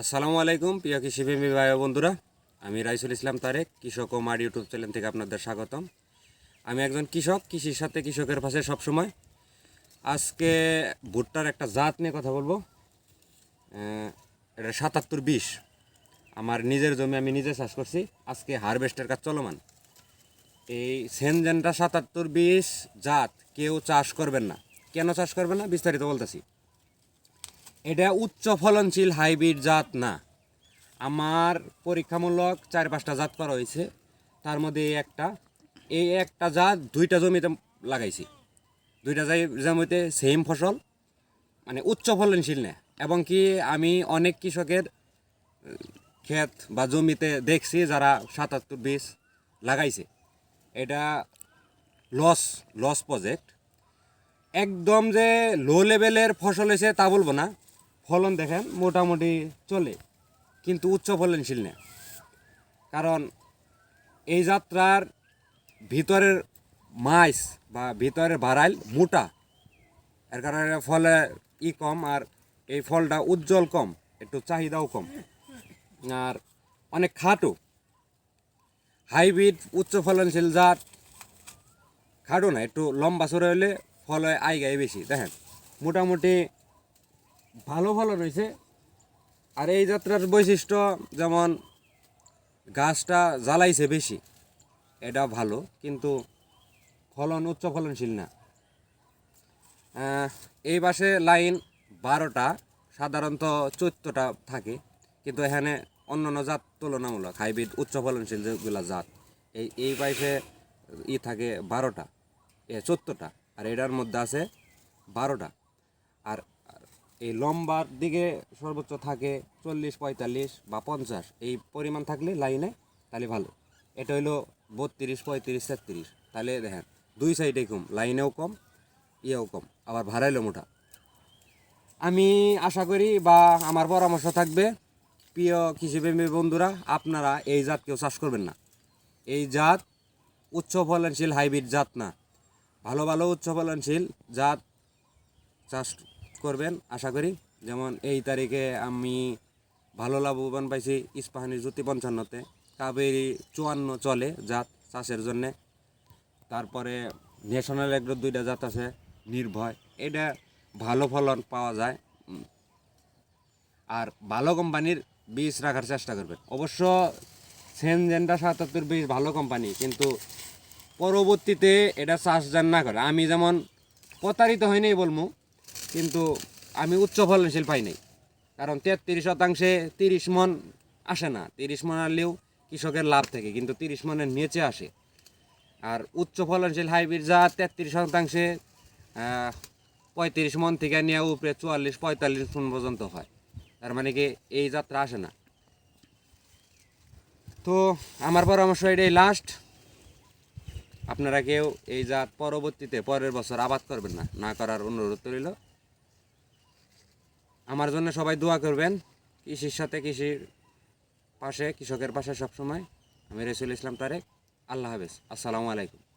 আসসালামু আলাইকুম, প্রিয় কৃষিপ্রেমী ভাই বন্ধুরা। আমি রাইসুল ইসলাম তারেক, কৃষক ও মার ইউটিউব চ্যানেল থেকে আপনাদের স্বাগতম। আমি একজন কৃষক, কৃষির সাথে কৃষকের পাশে সবসময়। আজকে ভুট্টার একটা জাত নিয়ে কথা বলব। এটা সাতাত্তর বিশ। আমার নিজের জমি আমি নিজে চাষ করছি। আজকে হারভেস্টের কাজ চলমান। এই সেনজেনটা সাতাত্তর বিশ জাত, কেউ চাষ করবেন না। কেন চাষ করবেন না? বিস্তারিত বলতেছি। এটা উচ্চ ফলনশীল হাইব্রিড জাত না। আমার পরীক্ষামূলক চার পাঁচটা জাত করা হয়েছে। তার মধ্যে এই একটা এই একটা জাত দুইটা জমিতে লাগাইছি। দুইটা জমিতে সেম ফসল মানে উচ্চ ফলনশীল না। এবং কি আমি অনেক কৃষকের ক্ষেত বা জমিতে দেখছি যারা সাতাত্তর বীজ লাগাইছে। এটা লস লস প্রজেক্ট একদম যে লো লেভেলের ফসল হয়েছে তা বলব না। ফলন দেখেন মোটামুটি চলে, কিন্তু উচ্চ ফলনশীল না। কারণ এই যাত্রার ভিতরের মাইস বা ভিতরের বাড়াইল মোটা। এর কারণে ফলে ই কম আর এই ফলটা উজ্জ্বল কম, একটু চাহিদাও কম। আর অনেক খাটো। হাইব্রিড উচ্চ ফলনশীল জাত খাটো না, একটু লম্বা সরে হলে ফল আই গায়ে বেশি। দেখেন, মোটামুটি ভালো ফলন হয়েছে আর এই যাত্রার বৈশিষ্ট্য যেমন গাছটা জ্বালাইছে বেশি, এটা ভালো, কিন্তু ফলন, উচ্চ ফলনশীল না। এই পাশে লাইন বারোটা, সাধারণত চোদ্দটা থাকে, কিন্তু এখানে অন্যান্য জাত তুলনামূলক হাইব্রিড উচ্চ ফলনশীল যেগুলো জাত, এই এই পাশে ই থাকে বারোটা, এ চোদ্দটা, আর এটার মধ্যে আছে বারোটা। আর এই লম্বার দিকে সর্বোচ্চ থাকে চল্লিশ, পঁয়তাল্লিশ বা পঞ্চাশ। এই পরিমাণ থাকলে লাইনে তাহলে ভালো। এটা হইল বত্রিশ, পঁয়ত্রিশ, তেত্রিশ। তাহলে দেখেন, দুই সাইডে কম, লাইনেও কম, ইয়েও কম, আবার ভাড়াইলো মোটা। আমি আশা করি বা আমার পরামর্শ থাকবে, প্রিয় কৃষিপ্রেমী বন্ধুরা, আপনারা এই জাত কেউ চাষ করবেন না। এই জাত উচ্চ ফলনশীল হাইব্রিড জাত না। ভালো ভালো উচ্চ ফলনশীল জাত চাষ করবেন, আশা করি। যেমন এই তারিখে আমি ভালো লাভবান পাইছি ইস্পাহানি জ্যোতি পঞ্চান্নতে। কাবেরি চুয়ান্ন চলে জাত চাষের জন্যে। তারপরে ন্যাশনাল এগ্রো দুইটা জাত আছে, নির্ভয়। এটা ভালো ফলন পাওয়া যায়। আর ভালো কোম্পানির বীজ রাখার চেষ্টা করবেন। অবশ্য সেনজেন্ডা সাতাত্তর বীজ ভালো কোম্পানি, কিন্তু পরবর্তীতে এটা চাষ যান না করে। আমি যেমন প্রতারিত হয়নি বলব কিন্তু আমি উচ্চ ফলনশীল পাই নাই। কারণ তেত্রিশ শতাংশে তিরিশ মন আসে না। তিরিশ মন আনলেও কৃষকের লাভ থাকে, কিন্তু তিরিশ মনের নিচে আসে। আর উচ্চ ফলনশীল হাইব্রিড যা তেত্রিশ শতাংশে পঁয়ত্রিশ মন থেকে নিয়ে উপরে চুয়াল্লিশ, পঁয়তাল্লিশ মন পর্যন্ত হয়। তার মানে কি এই যাত্রা আসে না। তো আমার পরামর্শ এটাই লাস্ট আপনারা কেউ এই জাত পরবর্তীতে, পরের বছর আবাদ করবেন না। না করার অনুরোধ রইল। আমার জন্য সবাই দোয়া করবেন, কৃষির সাথে, কৃষির পাশে, কৃষকের পাশে সবসময়। আমি রসুল ইসলাম তারেক, আল্লাহ হাফেজ। আসসালামু আলাইকুম।